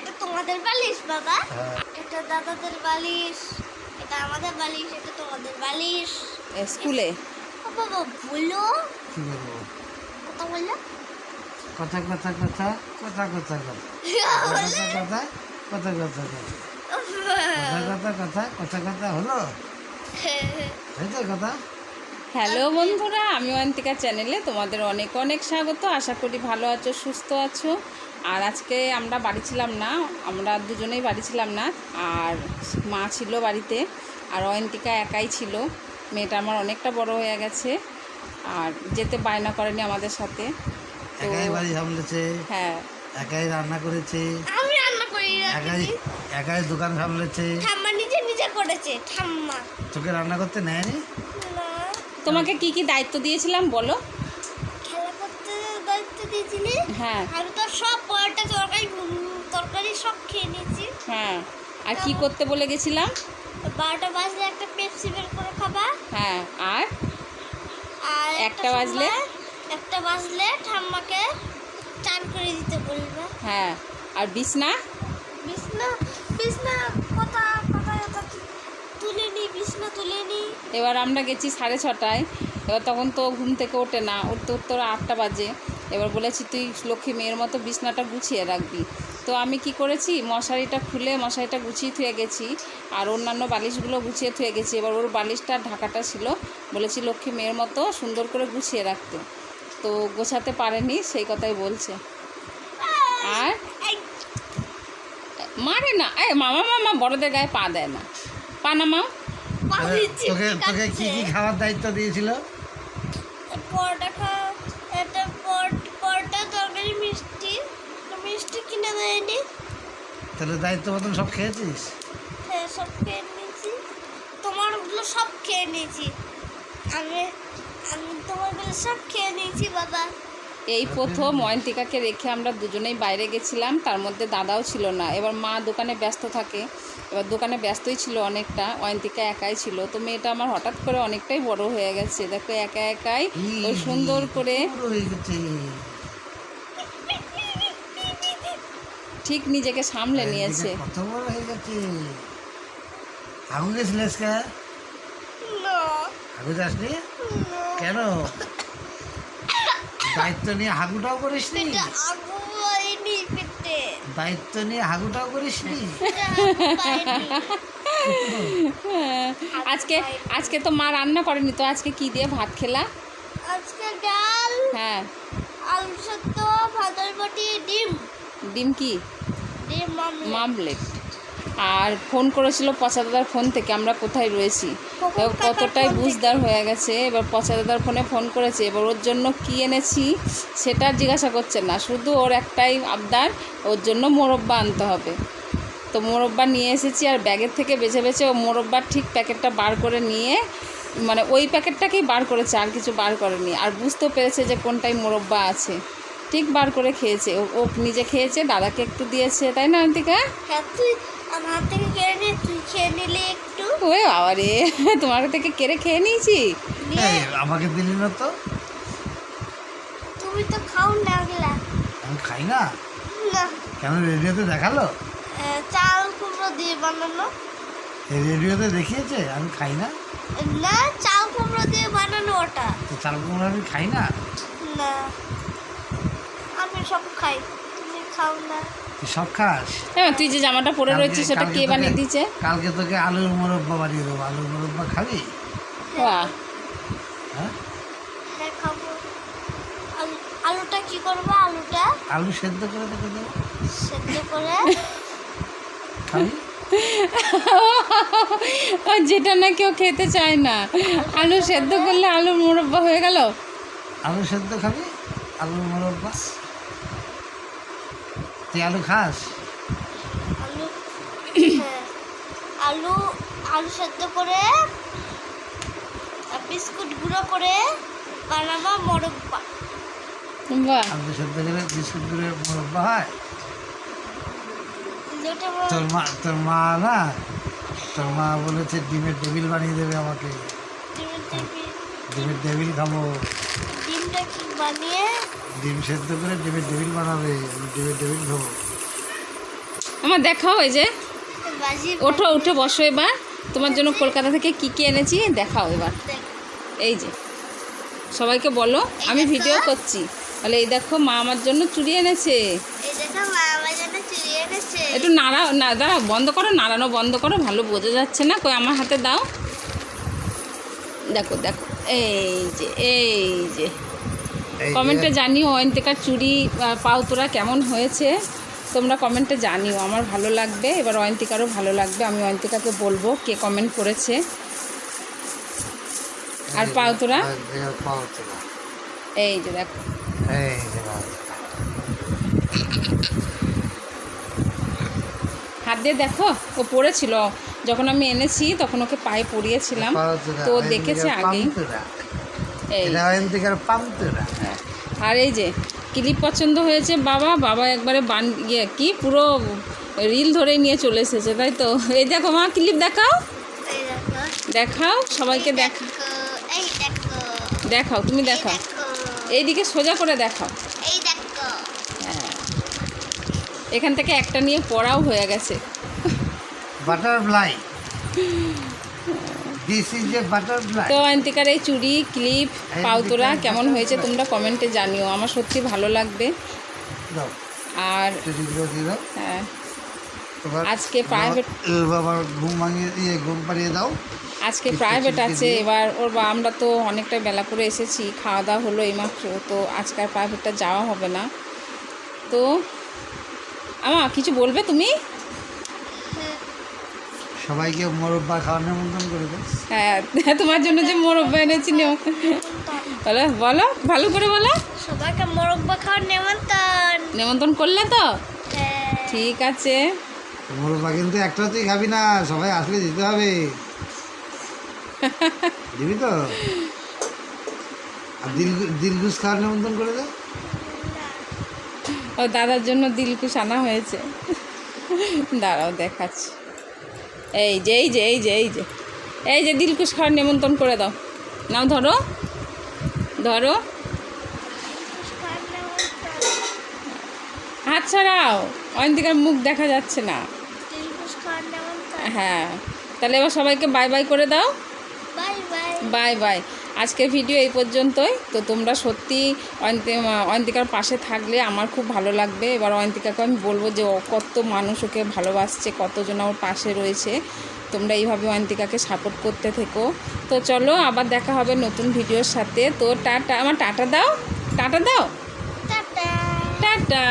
এটা তোমাদের বালিশ বাবা হ্যাঁ। এটা দাদাদের বালিশ এটা আমাদের বালিশ এটা তোমাদের বালিশ স্কুলে বাবা বলো কি বলব কথা বলল কথা কথা কথা কথা কথা কথা কথা কথা কথা কথা কথা কথা কথা কথা কথা হলো কথা হ্যালো বন্ধুরা আমি অন্তিকা চ্যানেলে তোমাদের অনেক অনেক স্বাগত আশা করি ভালো আছো সুস্থ আছো আর আজকে আমরা বাড়ি ছিলাম না আমরা দুজনেই বাড়ি ছিলাম না আর মা ছিল বাড়িতে আর অয়ন্তিকা একাই ছিল। মেয়েটা আমার অনেকটা বড় হয়ে গেছে আর যেতে বায়না করেনি আমাদের সাথে। একাই বাড়ি সামলেছে হ্যাঁ। একাই রান্না করেছে আমি রান্না করি একাই একাই দোকান সামলেছে। ঠাম্মা নিজে নিজে করেছে ঠাম্মা। তোকে রান্না করতে নেয়নি? না। তোমাকে কি কি দায়িত্ব দিয়েছিলাম বলো? হ্যাঁ। আমি তো সব পরোটা তরকারি তরকারি সব খেয়ে নিয়েছি। হ্যাঁ। আর কি করতে বলে গেছিলাম? বারোটা বাজলে একটা পেপসি বের করে খাবা। হ্যাঁ। আর? আর একটা বাজলে? একটা বাজলে ঠাম্মাকে চান করে দিতে বলবে। হ্যাঁ। আর বিছনা? বিছনা বিছনা কথা কথা কথা তুলে নি বিছনা তুলে নি। এবার আমরা গেছি সাড়ে ছটায়। এবার তখন তো ঘুম থেকে ওঠে না। উঠতে উঠতে ওরা আটটা বাজে। এবার বলেছি তুই লক্ষ্মী মেয়ের মতো বিছনাটা গুছিয়ে রাখবি। তো আমি কি করেছি মশারিটা খুলে মশারিটা গুছিয়ে থুয়ে গেছি আর অন্যান্য বালিশগুলো গুছিয়ে থুয়ে গেছি। এবার ওর বালিশটা ঢাকাটা ছিল বলেছি লক্ষ্মী মেয়ের মতো সুন্দর করে গুছিয়ে রাখতে। তো গোছাতে পারেনি সেই কথাই বলছে। আর মারে না এ মামা মামা বড়দের গায়ে পা দেয় না। পা না মা তোকে তোকে কি কি। খাওয়ার দায়িত্ব দিয়েছিল? পরোটা খাও একটা পর- পরোটা তরকারি মিষ্টি তো দেয়নি তাহলে দায়িত্ব মতন সব খেয়েছিস হ্যাঁ সব খেয়ে নিয়েছি। তোমারগুলো সব খেয়ে নিয়েছি। আমি আমি তোমারগুলো সব খেয়ে নিয়েছি বাবা। এই প্রথম অয়ন্তিকাকে রেখে আমরা দুজনেই বাইরে গেছিলাম তার মধ্যে দাদাও ছিল না। এবার মা দোকানে ব্যস্ত থাকে। এবার দোকানে ব্যস্তই ছিল অনেকটা অয়ন্তিকা একাই ছিল। তো মেয়েটা আমার হঠাৎ করে অনেকটাই বড় হয়ে গেছে। দেখো একা একাই ওই সুন্দর করে ঠিক নিজেকে সামলে নিয়েছে। কত বড় হয়ে গেছে। আগুন গেছিলিস কে? হাগু যাসনি? কেন? দায়িত্ব নিয়ে হাগুটাও দায়িত্ব নিয়ে হাগুটাও আজকে আজকে তো মা রান্না করেনি তো আজকে কি দিয়ে ভাত খেলা? আজকে ডাল হ্যাঁ। আলু সেদ্ধ ভাতের বটি ডিম। ডিম কি? মামলেট আর ফোন করেছিল পচা দাদার ফোন থেকে আমরা কোথায় রয়েছি? কতটাই বুঝদার হয়ে গেছে এবার পচা দাদার ফোনে ফোন করেছে এবার ওর জন্য কি এনেছি সেটা জিজ্ঞাসা করছে না শুধু ওর একটাই আবদার ওর জন্য মোরব্বা আনতে হবে। তো মোরব্বা নিয়ে এসেছি আর ব্যাগের থেকে বেছে বেছে ও মোরব্বার ঠিক প্যাকেটটা বার করে নিয়ে মানে ওই প্যাকেটটাকেই বার করেছে আর কিছু বার করেনি। আর বুঝতেও পেরেছে যে কোনটাই মোরব্বা আছে। ঠিক বার করে খেয়েছে। ও ও নিজে খেয়েছে দাদাকে একটু দিয়েছে তাই না অন্তিকা হ্যাঁ তুই আমার হাত থেকে কেড়ে নিয়ে তুই খেয়ে নিলে একটু। ওই বাবা রে তোমার থেকে কেড়ে খেয়ে নিয়েছি? নিয়ে আমাকে দিলি না তো। তুমি তো খাও না আমি খাই না? না। কেন রেডিওতে দেখাল? চাল কুমড়ো দিয়ে বানানো। রেডিওতে দেখিয়েছে? আমি খাই না। না চাল কুমড়ো দিয়ে বানানো ওটা। তো চাল কুমড়ো আমি খাই না? না। আমি সব খাই। তুমি খাও না। তুই সব খাস? হ্যাঁ তুই যে জামাটা পরে রয়েছিস সেটা কে বানিয়ে দিয়েছে? কালকে তোকে আলুর মোরব্বা বানিয়ে দেবো। আলুর মোরব্বা খাবি? বাহ হ্যাঁ? হ্যাঁ খাব। আলুটা কি করব? আলুটা আলু সেদ্ধ করে তোকে দেবো। সেদ্ধ করে খাবি? যেটা না কেউ খেতে চায় না। আলু সেদ্ধ করলে আলুর মোরব্বা হয়ে গেল? আলু সেদ্ধ খাবি? আলুর মোরব্বা? তুই আলু খাস? আলু হ্যাঁ আলু আলু সেদ্ধ করে আর বিস্কুট গুঁড়ো করে বানাবো মোরব্বা। আলু সেদ্ধ করে বিস্কুট করে মোরব্বা হয়? তোর মা তোর মা না তোর মা বলেছে ডিমের টেবিল বানিয়ে দেবে আমাকে। ডিমের টেবিল। খাব। ডিমটা বানিয়ে ডিম সেদ্ধ করে ডিমের টেবিল বানাবে ডিমের টেবিল খাব। আমার দেখাও এই যে ওঠো উঠে বসো এবার। তোমার জন্য কলকাতা থেকে কি কি এনেছি দেখাও এবার। এই যে সবাইকে বলো আমি ভিডিও করছি। তাহলে এই দেখো মা আমার জন্য চুড়ি এনেছে। এই দেখো মা আমার জন্য চুরি এনেছে। একটু নাড়া না দাঁড়া বন্ধ করো নাড়ানো বন্ধ করো ভালো বোঝা যাচ্ছে না। কই আমার হাতে দাও। দেখো দেখো এই যে এই যে- কমেন্টে জানিও অয়ন্তিকার আহ, পাউতোরা কেমন হয়েছে? তোমরা কমেন্টে জানিও আমার ভালো লাগবে এবার অয়ন্তিকারও ভালো লাগবে আমি অয়ন্তিকাকে বলব কে কমেন্ট করেছে। আর পাউতোরা এই যে। দেখো। হাত দিয়ে দেখো ও পড়েছিল। যখন আমি এনেছি তখন ওকে পায়ে পরিয়েছিলাম। তো দেখেছে আগেই। এটা অয়ন্তিকার পান্তুরা। আর এই যে ক্লিপ পছন্দ হয়েছে বাবা বাবা একবারে বান ইয়ে কি পুরো রিল ধরে নিয়ে চলে এসেছে তাই তো? এই দেখো মা ক্লিপ দেখাও। দেখাও সবাইকে দেখা দেখাও তুমি দেখাও। দেখো এইদিকে সোজা করে দেখাও। হ্যাঁ। এখান থেকে একটা নিয়ে পড়াও হয়ে গেছে। বাটারফ্লাই তো অন্তিকার এই চুড়ি ক্লিপ পাউতোরা কেমন হয়েছে তোমরা কমেন্টে জানিও। আমার সত্যি ভালো লাগবে। আর হ্যাঁ, আজকে প্রাইভেট বাবার ঘুম ভাঙিয়ে ঘুম পাড়িয়ে দাও। আজকে প্রাইভেট আছে। এবার ওর বা আমরা তো অনেকটা বেলা করে এসেছি। খাওয়া দাওয়া হলো এইমাত্র। তো আজকাল প্রাইভেটটা যাওয়া হবে না। তো আমা কিছু বলবে তুমি? সবাইকে মোরব্বা খাওয়ার নিমন্ত্রণ করে দাও হ্যাঁ তোমার জন্য যে মোরব্বা এনেছি নেও বলো বলো ভালো করে বলো। সবাইকে মোরব্বা খাওয়ার নেমন্তন। নিমন্ত্রণ করলে তো? হ্যাঁ। ঠিক আছে। মোরব্বা কিন্তু একটা তুই খাবি না সবাই আসলে দিতে হবে। দিবি তো? আর দিল দিলগুস খাওয়ার নিমন্ত্রণ করে দাও ও দাদার জন্য দিলকুশ আনা হয়েছে। দাঁড়াও দেখাচ্ছি। এই যে এই যে এই যে এই যে। এই যে দিলকুশ খাওয়ার নিমন্ত্রণ করে দাও। নাও ধরো। ধরো। হাত ছাড়াও অয়ন্তিকার মুখ দেখা যাচ্ছে না। হ্যাঁ। তাহলে এবার সবাইকে বাই বাই করে দাও। Bye bye. Bye bye. আজকের ভিডিও এই পর্যন্তই। তো তোমরা সত্যি অয়ন্তি অয়ন্তিকার পাশে থাকলে আমার খুব ভালো লাগবে। এবার অয়ন্তিকাকে আমি বলব যে ও কত মানুষ ওকে ভালোবাসছে কতজন ওর পাশে রয়েছে। তোমরা এইভাবে অয়ন্তিকাকে সাপোর্ট করতে থেকো। তো চলো আবার দেখা হবে নতুন ভিডিওর সাথে। তো টাটা আমার টাটা দাও। টাটা দাও। টাটা। টাটা!